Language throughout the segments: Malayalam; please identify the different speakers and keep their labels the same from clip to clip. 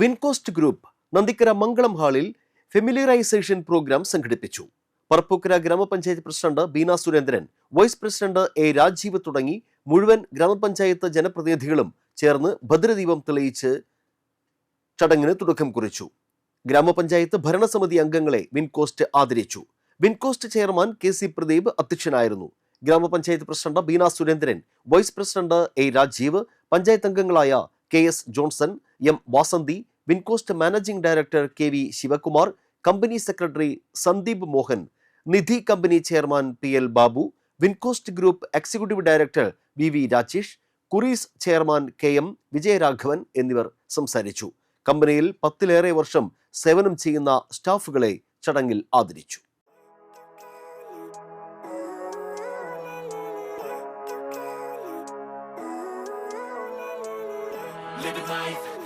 Speaker 1: വിൻകോസ്റ്റ് ഗ്രൂപ്പ് നന്ദിക്കര മംഗളം ഹാളിൽ ഫെമിലിയറൈസേഷൻ പ്രോഗ്രാം സംഘടിപ്പിച്ചു. പറപ്പൂക്കര ഗ്രാമപഞ്ചായത്ത് president Beena Surendran vice president A Rajeev തുടങ്ങി മുഴുവൻ ഗ്രാമപഞ്ചായത്ത് ജനപ്രതിനിധികളും ചേർന്ന് ഭദ്രദീപം തെളിയിച്ച് ചടങ്ങിന് തുടക്കം കുറിച്ചു. ഗ്രാമപഞ്ചായത്ത് ഭരണസമിതി അംഗങ്ങളെ വിൻകോസ്റ്റ് ആദരിച്ചു. Wincoast chairman K C Pradeep അധ്യക്ഷനായിരുന്നു. ഗ്രാമപഞ്ചായത്ത് president Beena Surendran vice president A Rajeev panchayat അംഗങ്ങളായ K S Johnson M Vasanthi Wincoast managing director K V Sivakumar company secretary Sandeep Mohan Nidhi company chairman P L Babu Wincoast group executive director V V Rajesh Kuries chairman K M Vijayaraghavan എന്നിവർ സംസാരിച്ചു. കമ്പനിയിൽ പത്തിലേറെ വർഷം സേവനം ചെയ്യുന്ന സ്റ്റാഫുകളെ ചടങ്ങിൽ ആദരിച്ചു.
Speaker 2: Life.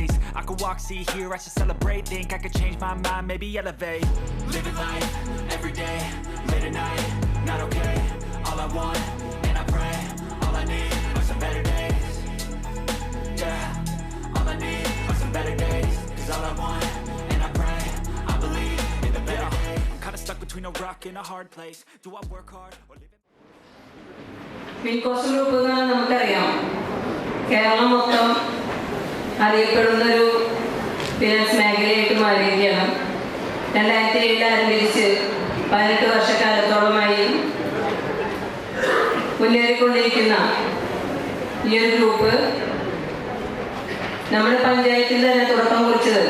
Speaker 2: I could walk, see, hear, I should celebrate. Think I could change my mind, maybe elevate. Living life every day, late at night, not okay. All I want, and I pray, all I need are some better days. Yeah, all I need are some better days. Cause all I want, and I pray, I believe in the better days. I'm kinda stuck between a rock and a hard place. Do I work hard or live it?
Speaker 3: മിൽക്കോസ് group എന്ന് പറഞ്ഞാൽ നമുക്കറിയാം കേരളം മൊത്തം അറിയപ്പെടുന്നൊരു ഫിനാൻസ് മേഖലയായിട്ട് മാറിയിരിക്കുകയാണ്. രണ്ടായിരത്തി ഏഴിൽ ആരംഭിച്ച് പതിനെട്ട് വർഷക്കാലത്തോളമായി മുന്നേറിക്കൊണ്ടിരിക്കുന്ന ഈ ഒരു ഗ്രൂപ്പ് നമ്മുടെ പഞ്ചായത്തിൽ തന്നെ തുടക്കം കുറിച്ചത്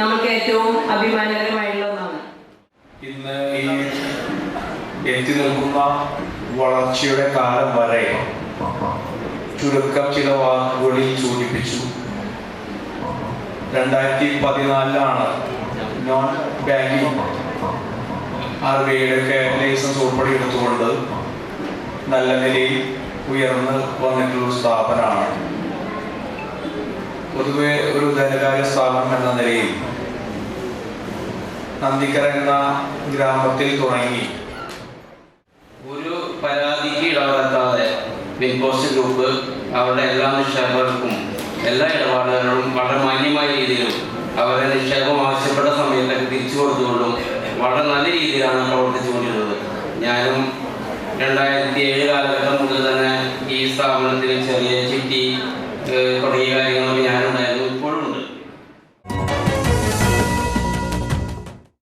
Speaker 3: നമുക്ക് ഏറ്റവും അഭിമാനകരമായിട്ടുള്ള ഒന്നാണ്.
Speaker 4: എത്തി നിൽക്കുന്ന വളർച്ചയുടെ കാലം വരെ ചുരുക്കം ചില വാക്കുകളിൽ സൂചിപ്പിച്ചു. രണ്ടായിരത്തി പതിനാലിലാണ് നോൺ ബാങ്കിങ് ആർ ബി ഐയുടെ ലൈസൻസ് ഉൾപ്പെടെ എടുത്തുകൊണ്ട് നല്ല നിലയിൽ ഉയർന്ന് വന്നിട്ടുള്ള സ്ഥാപനമാണ്. പൊതുവെ ഒരു ധനകാര്യ സ്ഥാപനം എന്ന നിലയിൽ നന്ദിക്കര എന്ന ഗ്രാമത്തിൽ തുടങ്ങി.
Speaker 5: ഒരു പരാതിക്ക് ഇടവരുത്താതെ ബിഗ് ബോസ് ഗ്രൂപ്പ് അവരുടെ എല്ലാ നിക്ഷേപകർക്കും എല്ലാ ഇടപാടുകളും വളരെ രീതിയിലും അവരെ നിക്ഷേപം ആവശ്യപ്പെട്ട സമയത്തൊക്കെ തിരിച്ചു കൊടുത്തുകൊണ്ടും വളരെ നല്ല രീതിയിലാണ് പ്രവർത്തിച്ചുകൊണ്ടിരുന്നത് ഞാനും രണ്ടായിരത്തി ഏഴ് കാലഘട്ടം മുതൽ തന്നെ ഈ സ്ഥാപനത്തിൽ ചെറിയ ചിട്ടി തുടങ്ങിയ കാര്യങ്ങളൊക്കെ കാര്യങ്ങൾ